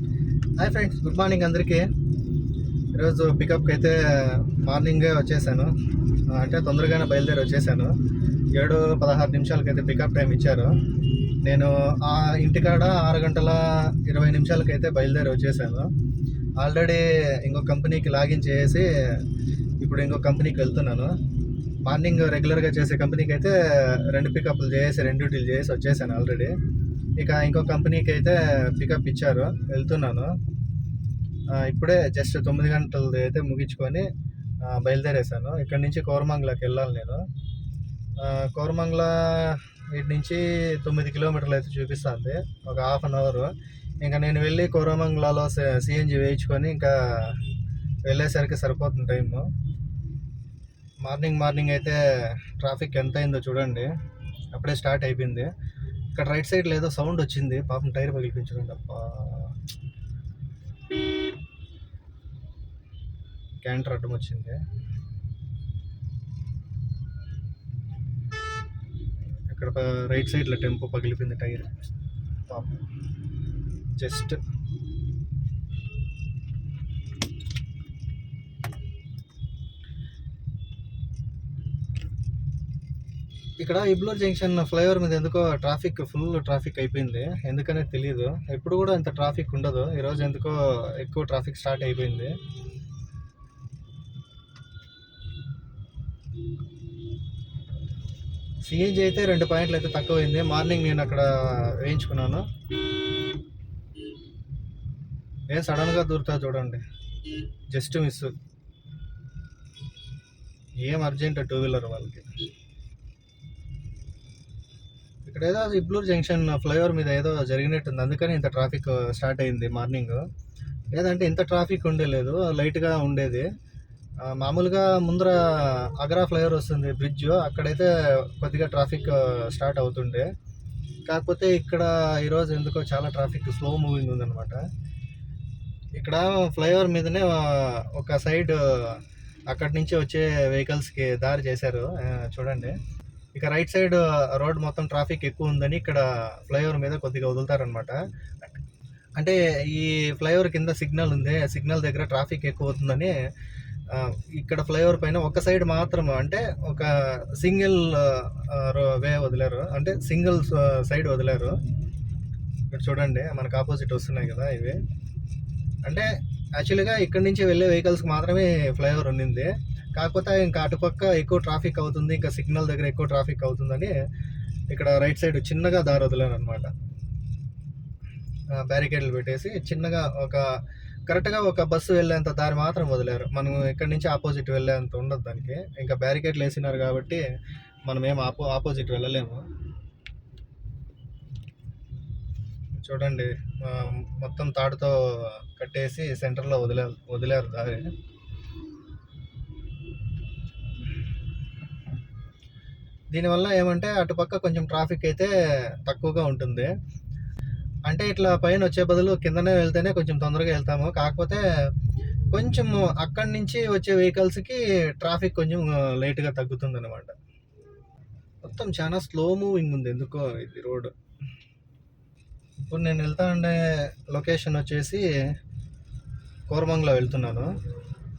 Hi friends good morning అందరికీ. ఈరోజు పికప్కి అయితే మార్నింగే వచ్చేసాను. అంటే తొందరగానే బయలుదేరి వచ్చేసాను. ఏడు పదహారు నిమిషాలకైతే పికప్ టైం ఇచ్చారు. నేను ఆ ఇంటికాడ ఆరు గంటల ఇరవై నిమిషాలకైతే బయలుదేరి వచ్చేసాను. ఆల్రెడీ ఇంకో కంపెనీకి లాగిన్ చేసి ఇప్పుడు ఇంకో కంపెనీకి వెళ్తున్నాను. మార్నింగ్ రెగ్యులర్గా చేసే కంపెనీకి అయితే రెండు పికప్లు చేసి రెండు డ్యూటీలు చేసి వచ్చేసాను ఆల్రెడీ ఇక ఇంకో కంపెనీకి అయితే పికప్ ఇచ్చారు. వెళ్తున్నాను. ఇప్పుడే జస్ట్ తొమ్మిది గంటలది అయితే ముగించుకొని బయలుదేరేసాను ఇక్కడ నుంచి కోరమంగళకి వెళ్ళాలి నేను. ఆ, కోరమంగళ ఇటు నుంచి తొమ్మిది కిలోమీటర్లు అయితే చూపిస్తుంది. ఒక హాఫ్ అన్ అవర్ ఇంకా నేను వెళ్ళి కోరమంగళలో సిఎన్జి వేయించుకొని ఇంకా వెళ్ళేసరికి సరిపోతుంది టైము. మార్నింగ్ మార్నింగ్ అయితే ట్రాఫిక్ ఎంత అయిందో చూడండి. అప్పుడే స్టార్ట్ అయిపోయింది. ఇక్కడ రైట్ సైడ్ ఏదో సౌండ్ వచ్చింది. పాపం టైర్ పగిలిపించడం అప్ప క్యాంటర్ అడ్డం వచ్చింది. ఇక్కడ రైట్ సైడ్లో టెంపో పగిలిపోయింది టైర్. పాపం. జస్ట్ ఇక్కడ ఇబ్లూర్ జంక్షన్ ఫ్లైఓవర్ మీద ఎందుకో ట్రాఫిక్ ఫుల్ ట్రాఫిక్ అయిపోయింది. ఎందుకనే తెలియదు ఎప్పుడు కూడా అంత ట్రాఫిక్ ఉండదు. ఈరోజు ఎందుకో ఎక్కువ ట్రాఫిక్ స్టార్ట్ అయిపోయింది. సిఎన్జి అయితే రెండు పాయింట్లు అయితే తక్కువైంది. మార్నింగ్ నేను అక్కడ వేయించుకున్నాను. ఏం సడన్గా దూరుతా చూడండి. Just miss. ఏం అర్జెంట్ టూ వీలర్ వాళ్ళకి? ఇక్కడ ఏదో ఇబ్లూర్ జంక్షన్ ఫ్లైఓవర్ మీద ఏదో జరిగినట్టుంది. అందుకని ఇంత ట్రాఫిక్ uh, స్టార్ట్ అయింది మార్నింగ్. లేదంటే ఇంత ట్రాఫిక్ ఉండేలేదు లైట్గా ఉండేది. మామూలుగా ముందర అగ్రా ఫ్లైఓవర్ వస్తుంది బ్రిడ్జ్. అక్కడైతే కొద్దిగా ట్రాఫిక్ uh, స్టార్ట్ అవుతుండే. కాకపోతే ఇక్కడ ఈరోజు ఎందుకో చాలా ట్రాఫిక్ స్లో మూవింగ్ ఉందన్నమాట. ఇక్కడ ఫ్లైఓవర్ మీదనే ఒక సైడ్ uh, అక్కడి నుంచి వచ్చే వెహికల్స్కి దారి చేశారు. చూడండి. ఇక రైట్ సైడ్ రోడ్ మొత్తం ట్రాఫిక్ ఎక్కువ ఉందని ఇక్కడ ఫ్లైఓవర్ మీద కొద్దిగా వదులుతారనమాట అంటే ఈ ఫ్లైఓవర్ కింద సిగ్నల్ ఉంది సిగ్నల్ దగ్గర ట్రాఫిక్ ఎక్కువ అవుతుందని ఇక్కడ ఫ్లైఓవర్ పైన ఒక సైడ్ మాత్రం అంటే ఒక సింగిల్ వే వదిలారు. అంటే సింగిల్ సైడ్ వదిలారు. ఇక్కడ చూడండి మనకు ఆపోజిట్ వస్తున్నాయి కదా ఇవి. అంటే యాక్చువల్గా ఇక్కడ నుంచి వెళ్ళే వెహికల్స్కి మాత్రమే ఫ్లైఓవర్ ఉండింది కాకపోతే ఇంకా అటుపక్క ఎక్కువ ట్రాఫిక్ అవుతుంది ఇంకా సిగ్నల్ దగ్గర ఎక్కువ ట్రాఫిక్ అవుతుందని ఇక్కడ రైట్ సైడ్ చిన్నగా దారి వదిలాను అనమాట బ్యారికేడ్లు పెట్టేసి చిన్నగా ఒక కరెక్ట్గా ఒక బస్సు వెళ్ళేంత దారి మాత్రం వదిలేరు. మనం ఇక్కడి నుంచి ఆపోజిట్ వెళ్ళేంత ఉండదు దానికి. ఇంకా బ్యారికేడ్లు వేసినారు కాబట్టి మనం ఏం ఆపో ఆపోజిట్ వెళ్ళలేము. చూడండి మొత్తం తాడుతో కట్టేసి సెంటర్లో వదిలే వదిలేరు దారి. దీనివల్ల ఏమంటే అటుపక్క కొంచెం ట్రాఫిక్ అయితే తక్కువగా ఉంటుంది. అంటే ఇట్లా పైన వచ్చే బదులు కిందనే వెళ్తేనే కొంచెం తొందరగా వెళ్తాము. కాకపోతే కొంచెం అక్కడి నుంచి వచ్చే వెహికల్స్కి ట్రాఫిక్ కొంచెం లేట్గా తగ్గుతుంది అనమాట మొత్తం చాలా స్లో మూవింగ్ ఉంది. ఎందుకో ఇది రోడ్. ఇప్పుడు నేను వెళ్తా ఉండే లొకేషన్ వచ్చేసి కోరమంగలో వెళ్తున్నాను.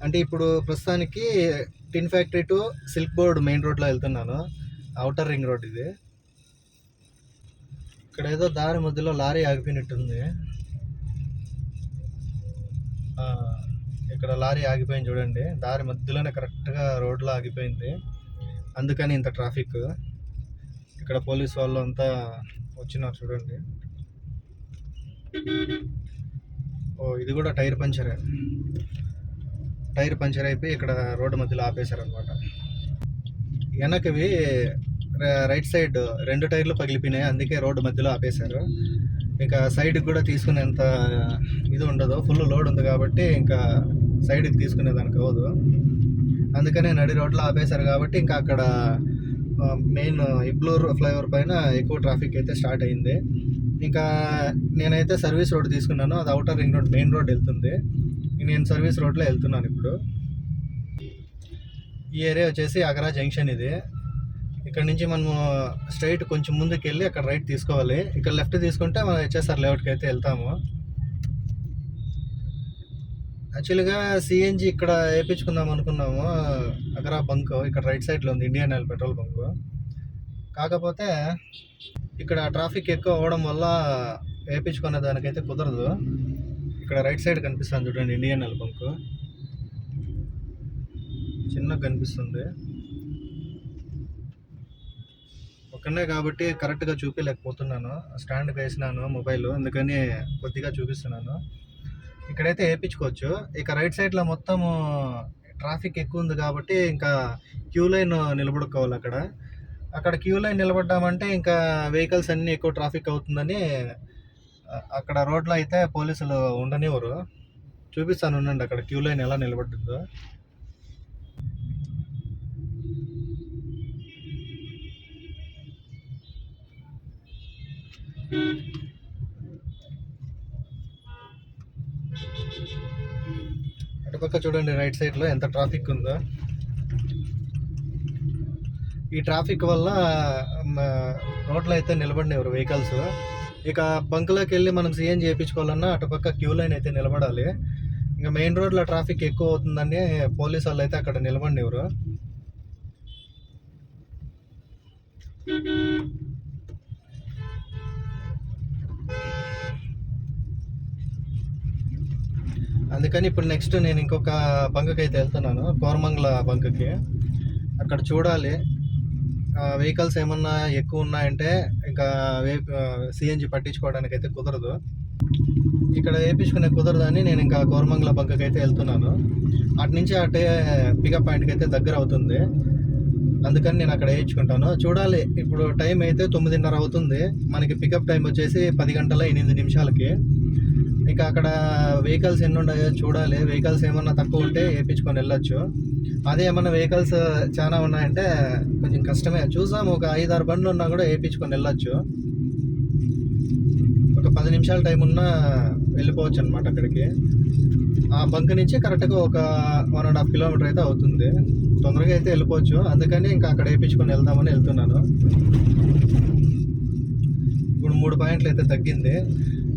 అంటే ఇప్పుడు ప్రస్తుతానికి tin factory to silk board main రోడ్లో వెళ్తున్నాను. అవుటర్ రింగ్ రోడ్ ఇది. ఇక్కడ ఏదో దారి మధ్యలో లారీ ఆగిపోయినట్టుంది. ఇక్కడ లారీ ఆగిపోయింది చూడండి. దారి మధ్యలోనే కరెక్ట్గా రోడ్లో ఆగిపోయింది. అందుకని ఇంత ట్రాఫిక్. ఇక్కడ పోలీస్ వాళ్ళు అంతా వచ్చినారు చూడండి. ఓ ఇది కూడా టైర్ పంచరే. టైర్ పంచర్ అయిపోయి ఇక్కడ రోడ్డు మధ్యలో ఆపేశారనమాట వెనకవి రైట్ సైడ్ రెండు టైర్లు పగిలిపోయినాయి. అందుకే రోడ్డు మధ్యలో ఆపేశారు. ఇంకా సైడ్కి కూడా తీసుకునేంత ఇది ఉండదు. ఫుల్ లోడ్ ఉంది కాబట్టి ఇంకా సైడ్కి తీసుకునేదానికి అవ్వదు. అందుకనే నడి రోడ్లో ఆపేశారు కాబట్టి ఇంకా అక్కడ మెయిన్ ఇబ్లూర్ ఫ్లైఓవర్ పైన ఎక్కువ ట్రాఫిక్ అయితే స్టార్ట్ అయింది. ఇంకా నేనైతే సర్వీస్ రోడ్ తీసుకున్నాను. అది outer ring road main road వెళ్తుంది. నేను సర్వీస్ రోడ్లో వెళ్తున్నాను ఇప్పుడు. ఈ ఏరియా వచ్చేసి అగరా జంక్షన్ ఇది. ఇక్కడ నుంచి మనము స్ట్రైట్ కొంచెం ముందుకు వెళ్ళి అక్కడ రైట్ తీసుకోవాలి. ఇక్కడ లెఫ్ట్ తీసుకుంటే మనం హెచ్ఎస్ఆర్ లేఅవుట్కి అయితే వెళ్తాము. యాక్చువల్గా సిఎన్జి ఇక్కడ వేయించుకుందాం అనుకున్నాము. అగరా బంక్ ఇక్కడ రైట్ సైడ్లో ఉంది ఇండియన్ ఆయిల్ పెట్రోల్ బంక్. కాకపోతే ఇక్కడ ట్రాఫిక్ ఎక్కువ అవ్వడం వల్ల వేయించుకునే దానికైతే కుదరదు. ఇక్కడ రైట్ సైడ్ కనిపిస్తుంది చూడండి ఇండియన్ ఆయిల్ బంక్. చిన్నగా కనిపిస్తుంది. ఒక్కనే కాబట్టి కరెక్ట్గా చూపించలేకపోతున్నాను స్టాండ్కి వేసినాను మొబైల్ అందుకని కొద్దిగా చూపిస్తున్నాను. ఇక్కడైతే వేయించుకోవచ్చు. ఇక రైట్ సైడ్లో మొత్తము ట్రాఫిక్ ఎక్కువ ఉంది కాబట్టి ఇంకా క్యూ లైన్ నిలబడుకోవాలి అక్కడ. అక్కడ క్యూ లైన్ నిలబడ్డామంటే ఇంకా వెహికల్స్ అన్నీ ఎక్కువ ట్రాఫిక్ అవుతుందని అక్కడ రోడ్లో అయితే పోలీసులు ఉండనివ్వరు. చూపిస్తాను ఉండండి అక్కడ క్యూ లైన్ ఎలా నిలబడుతుందో. అటుపక్క చూడండి రైట్ సైడ్లో ఎంత ట్రాఫిక్ ఉందో. ఈ ట్రాఫిక్ వల్ల రోడ్లు రోడ్లో అయితే నిలబడినవారు వెహికల్స్ ఇక బంక్లోకి వెళ్ళి మనం సీఎం చేయించుకోవాలన్నా అటుపక్క క్యూ లైన్ అయితే నిలబడాలి. ఇంకా మెయిన్ రోడ్లో ట్రాఫిక్ ఎక్కువ అవుతుందని పోలీసు వాళ్ళు అయితే అక్కడ నిలబడినవారు అందుకని ఇప్పుడు నెక్స్ట్ నేను ఇంకొక బంకకి అయితే వెళ్తున్నాను కోరమంగళ బంకకి. అక్కడ చూడాలి. వెహికల్స్ ఏమన్నా ఎక్కువ ఉన్నాయంటే ఇంకా వే సిఎన్జి పట్టించుకోవడానికి అయితే కుదరదు. ఇక్కడ వేయించుకునే కుదరదని నేను ఇంకా కోరమంగళ బంకకి అయితే వెళ్తున్నాను. అటు నుంచి అటే పికప్ పాయింట్కి అయితే దగ్గర అవుతుంది. అందుకని నేను అక్కడ వేయించుకుంటాను. చూడాలి ఇప్పుడు టైం అయితే తొమ్మిదిన్నర అవుతుంది. మనకి పికప్ టైం వచ్చేసి పది గంటల ఎనిమిది నిమిషాలకి. మీకు అక్కడ వెహికల్స్ ఎన్ని ఉన్నాయో చూడాలి. వెహికల్స్ ఏమన్నా తక్కువ ఉంటే వేయించుకొని వెళ్ళొచ్చు. అదే ఏమన్నా వెహికల్స్ చాలా ఉన్నాయంటే కొంచెం కష్టమే. చూసాం ఒక ఐదు ఆరు బండ్లు ఉన్నా కూడా వేయించుకొని వెళ్ళొచ్చు. ఒక పది నిమిషాల టైం ఉన్నా వెళ్ళిపోవచ్చు అనమాట అక్కడికి. ఆ బంక్ నుంచి కరెక్ట్గా ఒక వన్ అండ్ హాఫ్ కిలోమీటర్ అయితే అవుతుంది. తొందరగా అయితే వెళ్ళిపోవచ్చు. అందుకని ఇంకా అక్కడ వేయించుకొని వెళ్దామని వెళ్తున్నాను. ఇప్పుడు మూడు పాయింట్లు అయితే తగ్గింది.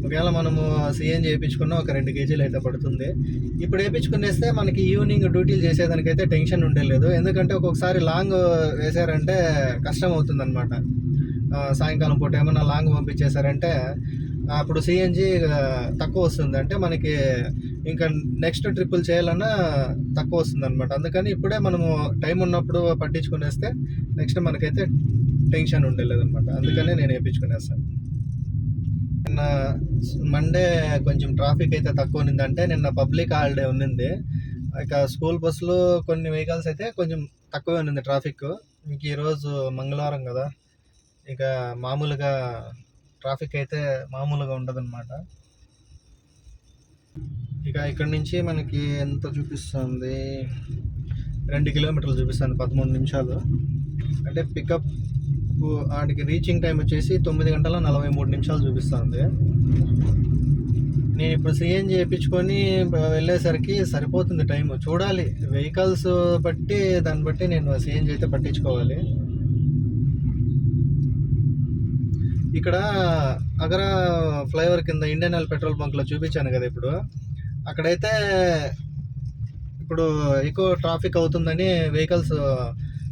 ఒకవేళ మనము సీఎం చేయించుకున్నా ఒక రెండు కేజీలు అయితే పడుతుంది. ఇప్పుడు వేయించుకునేస్తే మనకి ఈవినింగ్ డ్యూటీలు చేసేదానికైతే టెన్షన్ ఉండలేదు ఎందుకంటే ఒక్కొక్కసారి లాంగ్ వేసారంటే కష్టం అవుతుందన్నమాట. సాయంకాలం పూట ఏమన్నా లాంగ్ పంపించేశారంటే అప్పుడు సిఎన్జి తక్కువ వస్తుంది. అంటే మనకి ఇంకా నెక్స్ట్ ట్రిప్పులు చేయాలన్నా తక్కువ వస్తుంది అనమాట అందుకని ఇప్పుడే మనము టైం ఉన్నప్పుడు పట్టించుకునేస్తే నెక్స్ట్ మనకైతే టెన్షన్ ఉండలేదు అనమాట అందుకనే నేను వేయించుకునేస్తాను. నిన్న మండే కొంచెం ట్రాఫిక్ అయితే తక్కువ ఉన్నిందంటే నిన్న పబ్లిక్ హాలిడే ఉన్నింది. ఇక స్కూల్ బస్సులు కొన్ని వెహికల్స్ అయితే కొంచెం తక్కువే ఉన్నింది ట్రాఫిక్ ఇంక ఈరోజు మంగళవారం కదా. ఇక మామూలుగా ట్రాఫిక్ అయితే మామూలుగా ఉండదన్నమాట. ఇక ఇక్కడ నుంచి మనకి ఎంత చూపిస్తుంది? రెండు కిలోమీటర్లు చూపిస్తుంది పదమూడు నిమిషాలు. అంటే పికప్ వాటికి రీచింగ్ టైం వచ్చేసి తొమ్మిది గంటల నలభై మూడు నిమిషాలు చూపిస్తుంది. నేను ఇప్పుడు సిఎన్జి చేయించుకొని వెళ్ళేసరికి సరిపోతుంది టైం. చూడాలి. వెహికల్స్ బట్టి దాన్ని బట్టి నేను సిఎన్జి అయితే పట్టించుకోవాలి. ఇక్కడ అగరా ఫ్లైఓవర్ కింద ఇండియన్ ఆయిల్ పెట్రోల్ బంక్లో చూపించాను కదా ఇప్పుడు. అక్కడైతే ఇప్పుడు ఎక్కువ ట్రాఫిక్ అవుతుందని వెహికల్స్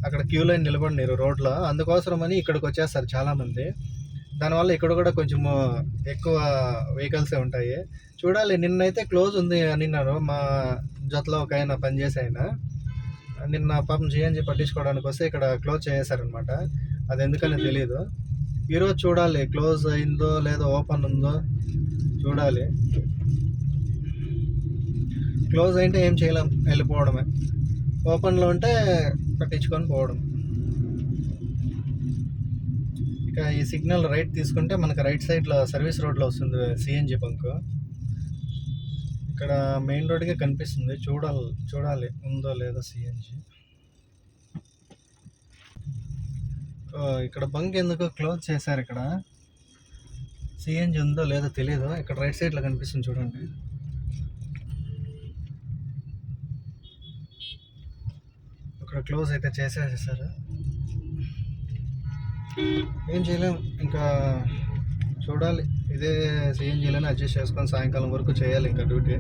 అక్కడ క్యూ లైన్ నిలబడినారు రోడ్లో. అందుకోసమని ఇక్కడికి వచ్చేస్తారు చాలామంది. దానివల్ల ఇక్కడ కూడా కొంచెం ఎక్కువ వెహికల్సే ఉంటాయి. చూడాలి నిన్నైతే క్లోజ్ ఉంది నిన్నారు మా జతలో ఒక ఆయన పనిచేసే ఆయన నిన్న పాపం జిఎన్జి పట్టించుకోవడానికి వస్తే ఇక్కడ క్లోజ్ చేసేసారనమాట అది ఎందుకని తెలియదు ఈరోజు చూడాలి క్లోజ్ అయిందో లేదో ఓపెన్ ఉందో చూడాలి. క్లోజ్ అయితే ఏం చేయలేం వెళ్ళిపోవడమే. ఓపెన్లో ఉంటే పట్టించుకొని పోవడం. ఇక ఈ సిగ్నల్ రైట్ తీసుకుంటే మనకు రైట్ సైడ్లో సర్వీస్ రోడ్లో వస్తుంది సిఎన్జి బంక్. ఇక్కడ మెయిన్ రోడ్కే కనిపిస్తుంది. చూడాలి చూడాలి ఉందో లేదో సిఎన్జి. ఇక్కడ బంక్ ఎందుకో క్లోజ్ చేశారు ఇక్కడ? సిఎన్జి ఉందో లేదో తెలియదు ఇక్కడ రైట్ సైడ్లో కనిపిస్తుంది చూడండి. ఇక్కడ క్లోజ్ అయితే చేసేసేసారు ఏం చేయలేం ఇంకా చూడాలి. ఇదే సిఎన్జీలోనే అడ్జస్ట్ చేసుకొని సాయంకాలం వరకు చేయాలి ఇంకా డ్యూటీ.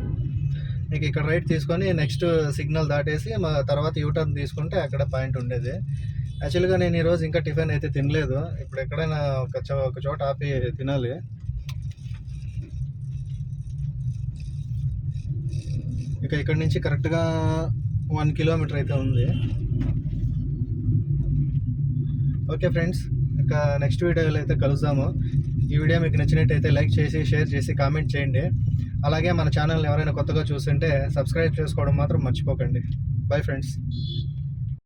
నీకు ఇక్కడ రైట్ తీసుకొని నెక్స్ట్ సిగ్నల్ దాటేసి మా తర్వాత యూటర్న్ తీసుకుంటే అక్కడ పాయింట్ ఉండేది. యాక్చువల్గా నేను ఈరోజు ఇంకా టిఫిన్ అయితే తినలేదు. ఇప్పుడు ఎక్కడైనా ఒక చో ఒక చోట ఆపి తినాలి. ఇక ఇక్కడ నుంచి కరెక్ట్గా వన్ కిలోమీటర్ అయితే ఉంది. ఓకే ఫ్రెండ్స్ ఇక నెక్స్ట్ వీడియోలో అయితే కలుద్దాము. ఈ వీడియో మీకు నచ్చినట్టయితే లైక్ చేసి షేర్ చేసి కామెంట్ చేయండి. అలాగే మన ఛానల్ని ఎవరైనా కొత్తగా చూస్తుంటే సబ్స్క్రైబ్ చేసుకోవడం మాత్రం మర్చిపోకండి. Bye friends.